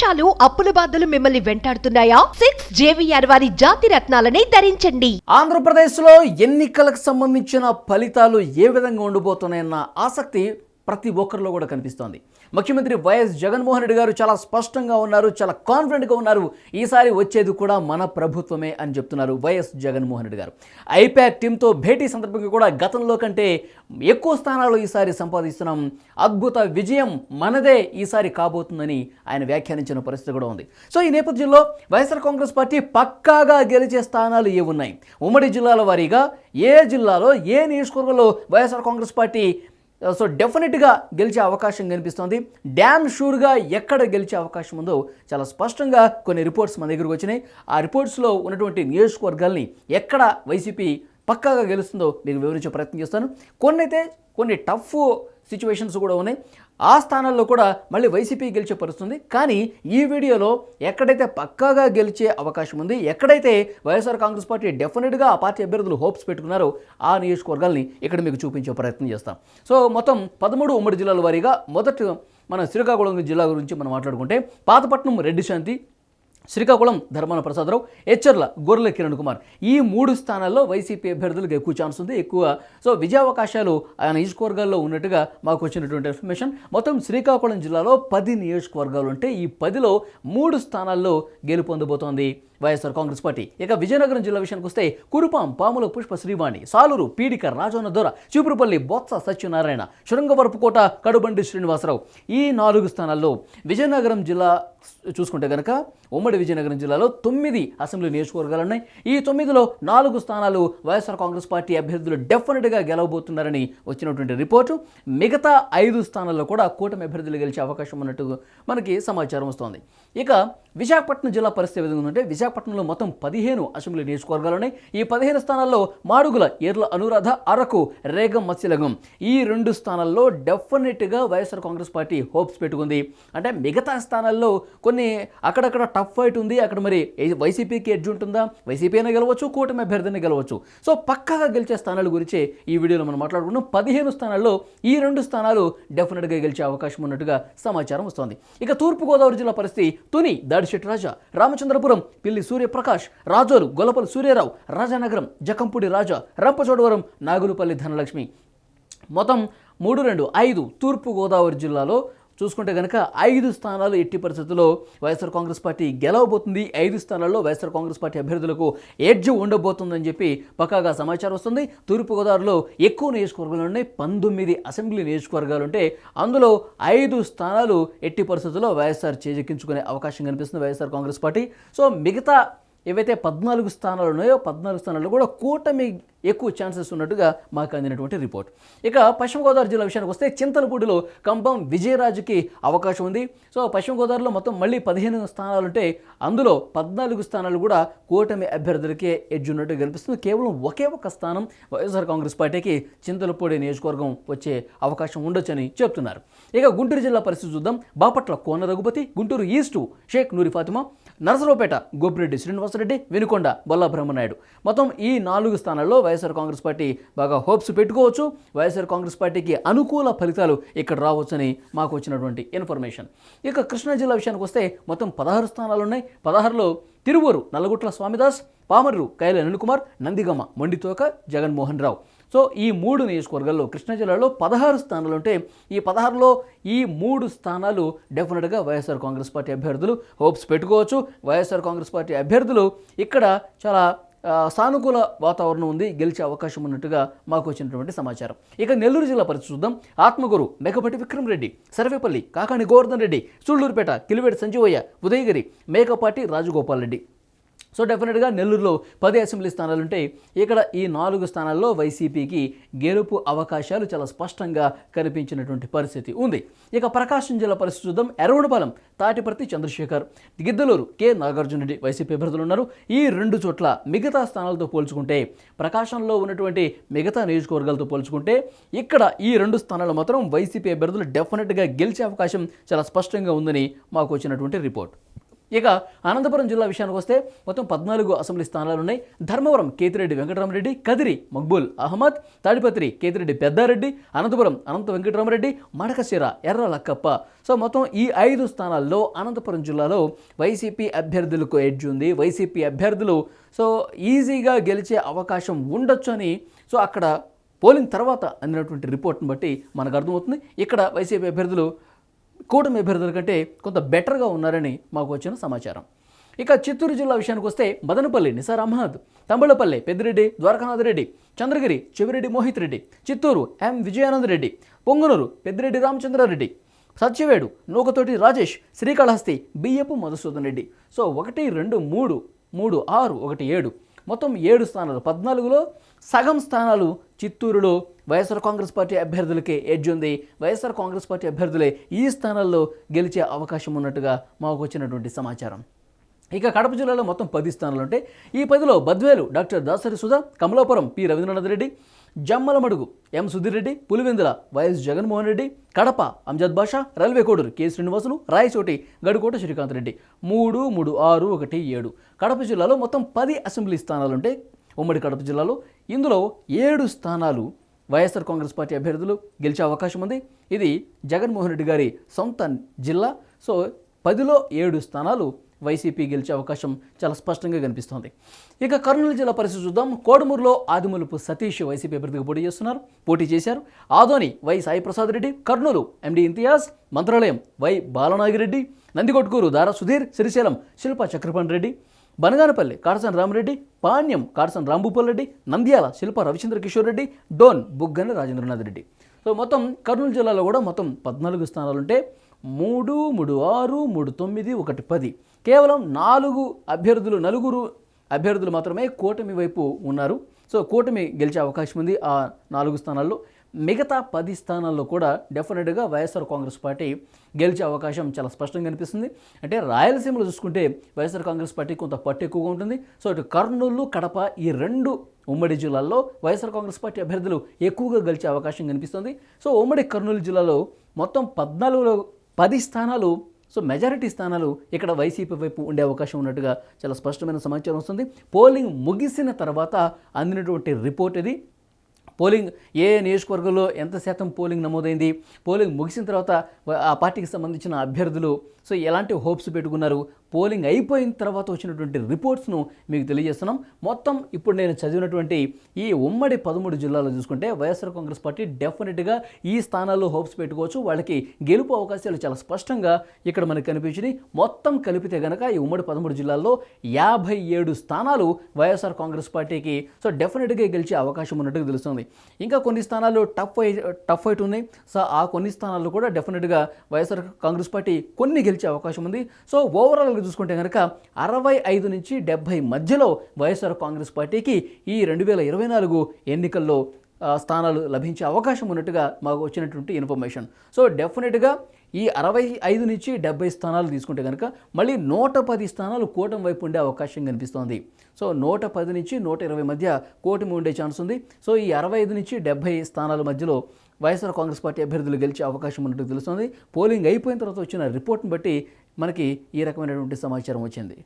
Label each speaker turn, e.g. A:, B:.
A: మోసాలు అప్పుల బాధలు మిమ్మల్ని వెంటాడుతున్నాయా? సిక్స్ జేవిఆర్ వారి జాతి రత్నాలని ధరించండి.
B: ఆంధ్రప్రదేశ్లో ఎన్నికలకు సంబంధించిన ఫలితాలు ఏ విధంగా ఉండబోతున్నాయన్న ఆసక్తి ప్రతి ఒక్కరిలో కూడా కనిపిస్తోంది. ముఖ్యమంత్రి వైఎస్ జగన్మోహన్ రెడ్డి గారు చాలా స్పష్టంగా ఉన్నారు చాలా కాన్ఫిడెంట్గా ఉన్నారు. ఈసారి వచ్చేది కూడా మన ప్రభుత్వమే అని చెప్తున్నారు వైఎస్ జగన్మోహన్ రెడ్డి గారు. ఐపాక్ టీంతో భేటీ సందర్భంగా కూడా గతంలో కంటే ఎక్కువ స్థానాలు ఈసారి సంపాదిస్తున్నాం. అద్భుత విజయం మనదే ఈసారి కాబోతుందని ఆయన వ్యాఖ్యానించిన పరిస్థితి కూడా ఉంది. సో ఈ నేపథ్యంలో వైఎస్ఆర్ కాంగ్రెస్ పార్టీ పక్కాగా గెలిచే స్థానాలు ఏ ఉన్నాయి ఉమ్మడి జిల్లాల వారీగా ఏ జిల్లాలో ఏ నియోజకవర్గంలో YSR Congress party Uh, so డెఫినెట్గా గెలిచే అవకాశం కనిపిస్తోంది. డ్యామ్ షూర్గా ఎక్కడ గెలిచే అవకాశం ఉందో చాలా స్పష్టంగా కొన్ని రిపోర్ట్స్ మన దగ్గరకు వచ్చినాయి. ఆ రిపోర్ట్స్లో ఉన్నటువంటి నియోజకవర్గాల్ని ఎక్కడ వైసీపీ పక్కాగా గెలుస్తుందో మీకు వివరించే ప్రయత్నం చేస్తాను. కొన్ని అయితే కొన్ని టఫ్ సిచ్యువేషన్స్ కూడా ఉన్నాయి. ఆ స్థానాల్లో కూడా మళ్ళీ వైసీపీ గెలిచే పరిస్థితుంది. కానీ ఈ వీడియోలో ఎక్కడైతే పక్కాగా గెలిచే అవకాశం ఉంది ఎక్కడైతే వైఎస్ఆర్ కాంగ్రెస్ పార్టీ డెఫినెట్గా ఆ పార్టీ అభ్యర్థులు హోప్స్ పెట్టుకున్నారో ఆ నియోజకవర్గాల్ని ఇక్కడ మీకు చూపించే ప్రయత్నం చేస్తాం. సో మొత్తం పదమూడు ఉమ్మడి జిల్లాల వారీగా మొదట మన శ్రీకాకుళం జిల్లా గురించి మనం మాట్లాడుకుంటే పాతపట్నం రెడ్డి శాంతి శ్రీకాకుళం ధర్మాన ప్రసాదరావు హెచ్చర్ల గొర్రెల కిరణ్ కుమార్. ఈ మూడు స్థానాల్లో వైసీపీ అభ్యర్థులకు ఎక్కువ ఛాన్స్ ఉంది. ఎక్కువ సో విజయావకాశాలు ఆయన నియోజకవర్గాల్లో ఉన్నట్టుగా మాకు వచ్చినటువంటి ఇన్ఫర్మేషన్. మొత్తం శ్రీకాకుళం జిల్లాలో పది నియోజకవర్గాలు ఉంటే ఈ పదిలో మూడు స్థానాల్లో గెలుపొందబోతోంది. వైఎస్ఆర్ కాంగ్రెస్ పార్టీ. ఇక విజయనగరం జిల్లా విషయానికి వస్తే కురుపాం పాముల పుష్ప శ్రీవాణి సాలూరు పీడిక రాజోన దొర చీపురుపల్లి బొత్స సత్యనారాయణ శృంగవరపుకోట కడుబండి శ్రీనివాసరావు ఈ నాలుగు స్థానాల్లో విజయనగరం జిల్లా చూసుకుంటే కనుక ఉమ్మడి విజయనగరం జిల్లాలో తొమ్మిది అసెంబ్లీ నియోజకవర్గాలు ఉన్నాయి ఈ తొమ్మిదిలో నాలుగు స్థానాలు వైఎస్ఆర్ కాంగ్రెస్ పార్టీ అభ్యర్థులు డెఫినెట్గా గెలవబోతున్నారని వచ్చినటువంటి రిపోర్టు. మిగతా ఐదు స్థానాల్లో కూడా కూటమి అభ్యర్థులు గెలిచే అవకాశం ఉన్నట్టు మనకి సమాచారం వస్తోంది. ఇక విశాఖపట్నం జిల్లా పరిస్థితి ఏ విధంగా ఉందంటే విశాఖపట్నంలో మొత్తం పదిహేను అసెంబ్లీ నియోజకవర్గాలు ఈ పదిహేను స్థానాల్లో మాడుగుల ఏర్ల అనురాధ అరకు రేగం మత్స్యలగం. ఈ రెండు స్థానాల్లో డెఫినెట్గా వైఎస్ఆర్ కాంగ్రెస్ పార్టీ హోప్స్ పెట్టుకుంది. అంటే మిగతా స్థానాల్లో కొన్ని అక్కడక్కడ టఫ్ ఫైట్ ఉంది. అక్కడ మరి వైసీపీకి ఎడ్జ్ ఉంటుందా? వైసీపీ అయినా గెలవచ్చు కూటమి అభ్యర్థిని గెలవచ్చు. సో పక్కాగా గెలిచే స్థానాల గురించి ఈ వీడియోలో మనం మాట్లాడుకున్నాం పదిహేను స్థానాల్లో ఈ రెండు స్థానాలు డెఫినెట్గా గెలిచే అవకాశం ఉన్నట్టుగా సమాచారం వస్తోంది. ఇక తూర్పుగోదావరి జిల్లా పరిస్థితి తుని దాడిశెట్టి రాజా రామచంద్రపురం పిల్లి సూర్యప్రకాష్ రాజోలు గొల్లపల్లి సూర్యరావు రాజానగరం జకంపూడి రాజా రంపచోడవరం నాగులపల్లి ధనలక్ష్మి. మొత్తం మూడు రెండు ఐదు తూర్పు గోదావరి జిల్లాలో చూసుకుంటే కనుక ఐదు స్థానాలు ఎట్టి పరిస్థితుల్లో వైఎస్ఆర్ కాంగ్రెస్ పార్టీ గెలవబోతుంది. ఐదు స్థానాల్లో వైఎస్ఆర్ కాంగ్రెస్ పార్టీ అభ్యర్థులకు ఎడ్జ్ ఉండబోతుందని చెప్పి పక్కాగా సమాచారం వస్తుంది. తూర్పుగోదావరిలో ఎక్కువ నియోజకవర్గాలు ఉన్నాయి. పంతొమ్మిది అసెంబ్లీ నియోజకవర్గాలు ఉంటే అందులో ఐదు స్థానాలు ఎట్టి పరిస్థితుల్లో వైఎస్ఆర్ చేజెక్కించుకునే అవకాశం కనిపిస్తుంది వైఎస్ఆర్ కాంగ్రెస్ పార్టీ. సో మిగతా ఏవైతే పద్నాలుగు స్థానాలు ఉన్నాయో పద్నాలుగు స్థానాల్లో కూడా కూటమి ఎక్కువ ఛాన్సెస్ ఉన్నట్టుగా మాకు అందినటువంటి రిపోర్ట్. ఇక పశ్చిమ గోదావరి జిల్లా విషయానికి వస్తే చింతలపూడిలో కంభం విజయరాజుకి అవకాశం ఉంది. సో పశ్చిమ గోదావరిలో మొత్తం మళ్ళీ పదిహేను స్థానాలు ఉంటే అందులో పద్నాలుగు స్థానాలు కూడా కూటమి అభ్యర్థులకే ఎడ్జ్ ఉన్నట్టు కనిపిస్తుంది కేవలం ఒకే ఒక స్థానం వైఎస్ఆర్ కాంగ్రెస్ పార్టీకి చింతలపూడి నియోజకవర్గం వచ్చే అవకాశం ఉండొచ్చని చెప్తున్నారు. ఇక గుంటూరు జిల్లా పరిస్థితి చూద్దాం. బాపట్ల కోన రఘుపతి గుంటూరు ఈస్టు షేక్ నూరి ఫాతిమా నరసరావుపేట గోపిరెడ్డి శ్రీనివాసరెడ్డి వినుకొండ బొల్లా బ్రహ్మనాయుడు మొత్తం ఈ నాలుగు స్థానాల్లో వైఎస్ఆర్ కాంగ్రెస్ పార్టీ బాగా హోప్స్ పెట్టుకోవచ్చు. వైఎస్ఆర్ కాంగ్రెస్ పార్టీకి అనుకూల ఫలితాలు ఇక్కడ రావచ్చని మాకు వచ్చినటువంటి ఇన్ఫర్మేషన్. ఇక కృష్ణా జిల్లా విషయానికి వస్తే మొత్తం పదహారు స్థానాలు ఉన్నాయి. పదహారులో తిరువూరు నల్లగుట్ల స్వామిదాస్ పామర్రు కైల అనిల్కుమార్ నందిగమ్మ మొండితోక జగన్మోహన్ రావు. సో ఈ మూడు నియోజకవర్గాల్లో కృష్ణా జిల్లాలో పదహారు స్థానాలు ఉంటే ఈ పదహారులో ఈ మూడు స్థానాలు డెఫినెట్గా వైఎస్ఆర్ కాంగ్రెస్ పార్టీ అభ్యర్థులు హోప్స్ పెట్టుకోవచ్చు. వైఎస్ఆర్ కాంగ్రెస్ పార్టీ అభ్యర్థులు ఇక్కడ చాలా సానుకూల వాతావరణం ఉంది గెలిచే అవకాశం ఉన్నట్టుగా మాకు వచ్చినటువంటి సమాచారం. ఇక నెల్లూరు జిల్లా పరిస్థితి చూద్దాం. ఆత్మగురు మేకపాటి విక్రమ్ రెడ్డి సర్వేపల్లి కాకాని గోవర్ధన్ రెడ్డి సూళ్ళూరుపేట కిలివేడి సంజీవయ్య ఉదయగిరి మేకపాటి రాజగోపాల్ రెడ్డి. సో డెఫినెట్గా నెల్లూరులో పది అసెంబ్లీ స్థానాలు ఉంటాయి ఇక్కడ ఈ నాలుగు స్థానాల్లో వైసీపీకి గెలుపు అవకాశాలు చాలా స్పష్టంగా కనిపించినటువంటి పరిస్థితి ఉంది. ఇక ప్రకాశం జిల్లా పరిస్థితి చూద్దాం. ఎర్రవడపాలెం తాటిపర్తి చంద్రశేఖర్ గిద్దలూరు కె. నాగార్జున రెడ్డి వైసీపీ అభ్యర్థులు ఉన్నారు. ఈ రెండు చోట్ల మిగతా స్థానాలతో పోల్చుకుంటే ప్రకాశంలో ఉన్నటువంటి మిగతా నియోజకవర్గాలతో పోల్చుకుంటే ఇక్కడ ఈ రెండు స్థానాలు మాత్రం వైసీపీ అభ్యర్థులు డెఫినెట్గా గెలిచే అవకాశం చాలా స్పష్టంగా ఉందని మాకు వచ్చినటువంటి రిపోర్ట్. ఇక అనంతపురం జిల్లా విషయానికి వస్తే మొత్తం పద్నాలుగు అసెంబ్లీ స్థానాలు ఉన్నాయి. ధర్మవరం కేతిరెడ్డి వెంకటరామరెడ్డి కదిరి మక్బూల్ అహ్మద్ తాడిపత్రి కేతిరెడ్డి పెద్దారెడ్డి అనంతపురం అనంత వెంకటరామరెడ్డి మడకశిర ఎర్ర లక్కప్ప సో మొత్తం ఈ ఐదు స్థానాల్లో అనంతపురం జిల్లాలో వైసీపీ అభ్యర్థులకు ఎడ్జ్ ఉంది. వైసీపీ అభ్యర్థులు సో ఈజీగా గెలిచే అవకాశం ఉండొచ్చు అని సో అక్కడ పోలింగ్ తర్వాత అందినటువంటి రిపోర్ట్ని బట్టి మనకు అర్థమవుతుంది. ఇక్కడ వైసీపీ అభ్యర్థులు కూటమి అభ్యర్థుల కంటే కొంత బెటర్గా ఉన్నారని మాకు వచ్చిన సమాచారం. ఇక చిత్తూరు జిల్లా విషయానికి వస్తే మదనపల్లి నిసార్ అహ్మద్ తంబళపల్లి పెద్దిరెడ్డి ద్వారకానాథ్ రెడ్డి చంద్రగిరి చెవిరెడ్డి మోహిత్ రెడ్డి చిత్తూరు ఎం విజయానంద్ రెడ్డి పొంగునూరు పెద్దిరెడ్డి రామచంద్రారెడ్డి సత్యవేడు నూకతోటి రాజేష్ శ్రీకాళహస్తి బియ్యపు మధుసూదన్ రెడ్డి. సో ఒకటి రెండు మూడు మూడు ఆరు ఒకటి ఏడు. మొత్తం ఏడు స్థానాలు. పద్నాలుగులో సగం స్థానాలు చిత్తూరులో వైఎస్ఆర్ కాంగ్రెస్ పార్టీ అభ్యర్థులకే ఎడ్జ్ ఉంది వైఎస్ఆర్ కాంగ్రెస్ పార్టీ అభ్యర్థులే ఈ స్థానాల్లో గెలిచే అవకాశం ఉన్నట్టుగా మాకు వచ్చినటువంటి సమాచారం. ఇక కడప జిల్లాలో మొత్తం పది స్థానాలు ఉంటాయి ఈ పదిలో Badvel doctor Dasari Sudha Kamalapuram P Ravindranath Reddy Jammalamadugu M Sudheer Reddy Pulivendula YS Jaganmohan Reddy Kadapa Amzath Basha railway Koduru K Srinivasulu Rayachoti Gadikota Srikanth Reddy. మూడు మూడు ఆరు ఒకటి ఏడు. కడప జిల్లాలో మొత్తం పది అసెంబ్లీ స్థానాలు ఉంటాయి ఉమ్మడి కడప జిల్లాలో ఇందులో ఏడు స్థానాలు వైఎస్ఆర్ కాంగ్రెస్ పార్టీ అభ్యర్థులు గెలిచే అవకాశం ఉంది. ఇది జగన్మోహన్ రెడ్డి గారి సొంత జిల్లా. సో పదిలో ఏడు స్థానాలు వైసీపీ గెలిచే అవకాశం చాలా స్పష్టంగా కనిపిస్తోంది. ఇక కర్నూలు జిల్లా పరిస్థితి చూద్దాం. కోడుమూరులో ఆదిమూలపు సతీష్ వైసీపీ అభ్యర్థిగా పోటీ చేస్తున్నారు. పోటీ చేశారు. Adoni Y Sai Prasad Reddy Kurnool MD Imtiaz Mantralayam Y Balanagireddy Nandikotkur Dara Sudheer Srisailam Shilpa Chakrapani Reddy Banaganapalle Katasani Ramireddy Panyam Katasani Rambhupal Reddy Nandyal Shilpa Ravichandra Kishore Reddy Dhone Buggana Rajendranath Reddy. So మొత్తం కర్నూలు జిల్లాలో కూడా మొత్తం పద్నాలుగు స్థానాలు ఉంటే మూడు మూడు ఆరు మూడు తొమ్మిది ఒకటి పది. కేవలం నాలుగు అభ్యర్థులు నలుగురు అభ్యర్థులు మాత్రమే కూటమి వైపు ఉన్నారు. సో కూటమి గెలిచే అవకాశం ఉంది ఆ నాలుగు స్థానాల్లో. మిగతా పది స్థానాల్లో కూడా డెఫినెట్గా వైఎస్ఆర్ కాంగ్రెస్ పార్టీ గెలిచే అవకాశం చాలా స్పష్టంగా కనిపిస్తుంది. అంటే రాయలసీమలో చూసుకుంటే వైఎస్ఆర్ కాంగ్రెస్ పార్టీ కొంత పట్టు ఎక్కువగా ఉంటుంది. సో ఇటు కర్నూలు కడప ఈ రెండు ఉమ్మడి జిల్లాల్లో వైఎస్ఆర్ కాంగ్రెస్ పార్టీ అభ్యర్థులు ఎక్కువగా గెలిచే అవకాశం కనిపిస్తుంది. సో ఉమ్మడి కర్నూలు జిల్లాలో మొత్తం పద్నాలుగులో పది స్థానాలు సో మెజారిటీ స్థానాలు ఇక్కడ వైసీపీ వైపు ఉండే అవకాశం ఉన్నట్టుగా చాలా స్పష్టమైన సమాచారం వస్తుంది. పోలింగ్ ముగిసిన తర్వాత అందినటువంటి రిపోర్ట్ ఇది. పోలింగ్ ఏ నియోజకవర్గంలో ఎంత శాతం పోలింగ్ నమోదైంది? పోలింగ్ ముగిసిన తర్వాత ఆ పార్టీకి సంబంధించిన అభ్యర్థులు సో ఎలాంటి హోప్స్ పెట్టుకున్నారు? పోలింగ్ అయిపోయిన తర్వాత వచ్చినటువంటి రిపోర్ట్స్ను మీకు తెలియజేస్తున్నాం. మొత్తం ఇప్పుడు నేను చదివినటువంటి ఈ ఉమ్మడి పదమూడు జిల్లాలో చూసుకుంటే వైఎస్ఆర్ కాంగ్రెస్ పార్టీ డెఫినెట్గా ఈ స్థానాల్లో హోప్స్ పెట్టుకోవచ్చు. వాళ్ళకి గెలుపు అవకాశాలు చాలా స్పష్టంగా ఇక్కడ మనకు కనిపించినాయి. మొత్తం కలిపితే గనక ఈ ఉమ్మడి పదమూడు జిల్లాల్లో యాభై ఏడు స్థానాలు వైఎస్ఆర్ కాంగ్రెస్ పార్టీకి సో డెఫినెట్గా గెలిచే అవకాశం ఉన్నట్టుగా తెలుస్తుంది. ఇంకా కొన్ని స్థానాలు టఫ్ ఫైట్ టఫ్ ఫైట్ ఉన్నాయి. సో ఆ కొన్ని స్థానాల్లో కూడా డెఫినెట్గా వైఎస్ఆర్ కాంగ్రెస్ పార్టీ కొన్ని గెలిచే అవకాశం ఉంది. సో ఓవరాల్గా చూసుకుంటే కనుక అరవై ఐదు నుంచి డెబ్బై మధ్యలో వైఎస్ఆర్ కాంగ్రెస్ పార్టీకి ఈ రెండు వేల ఇరవై నాలుగు ఎన్నికల్లో స్థానాలు లభించే అవకాశం ఉన్నట్టుగా మాకు వచ్చినటువంటి ఇన్ఫర్మేషన్. సో డెఫినెట్గా ఈ అరవై ఐదు నుంచి డెబ్బై స్థానాలు తీసుకుంటే కనుక మళ్ళీ నూట పది స్థానాలు కూటమి వైపు ఉండే అవకాశం కనిపిస్తోంది. సో నూట పది నుంచి నూట ఇరవై మధ్య కూటమి ఉండే ఛాన్స్ ఉంది. సో ఈ అరవై ఐదు నుంచి డెబ్బై స్థానాల మధ్యలో వైఎస్ఆర్ కాంగ్రెస్ పార్టీ అభ్యర్థులు గెలిచే అవకాశం ఉన్నట్టు తెలుస్తుంది. పోలింగ్ అయిపోయిన తర్వాత వచ్చిన రిపోర్ట్ని బట్టి మనకి ఈ రకమైనటువంటి సమాచారం వచ్చింది.